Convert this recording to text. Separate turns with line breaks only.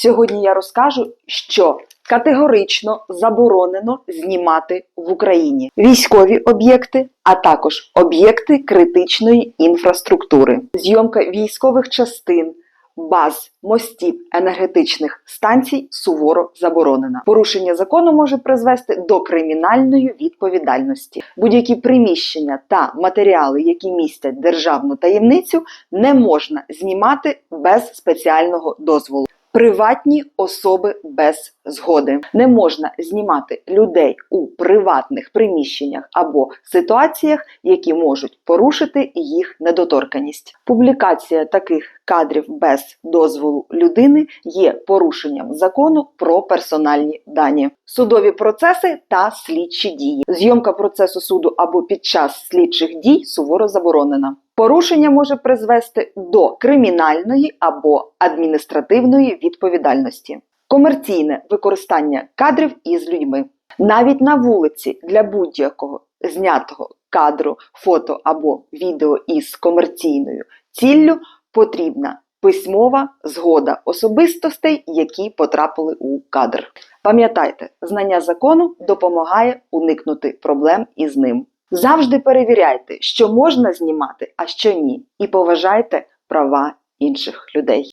Сьогодні я розкажу, що категорично заборонено знімати в Україні військові об'єкти, а також об'єкти критичної інфраструктури, зйомка військових частин. Баз, мостів, енергетичних станцій суворо заборонена. Порушення закону може призвести до кримінальної відповідальності. Будь-які приміщення та матеріали, які містять державну таємницю, не можна знімати без спеціального дозволу. Приватні особи без згоди не можна знімати людей у приватних приміщеннях або ситуаціях, які можуть порушити їх недоторканість. Публікація таких кадрів без дозволу людини є порушенням закону про персональні дані, судові процеси та слідчі дії. Зйомка процесу суду або під час слідчих дій суворо заборонена. Порушення може призвести до кримінальної або адміністративної відповідальності. Комерційне використання кадрів із людьми. Навіть на вулиці для будь-якого знятого кадру, фото або відео із комерційною ціллю потрібна письмова згода особистостей, які потрапили у кадр. Пам'ятайте, знання закону допомагає уникнути проблем із ним. Завжди перевіряйте, що можна знімати, а що ні, і поважайте права інших людей.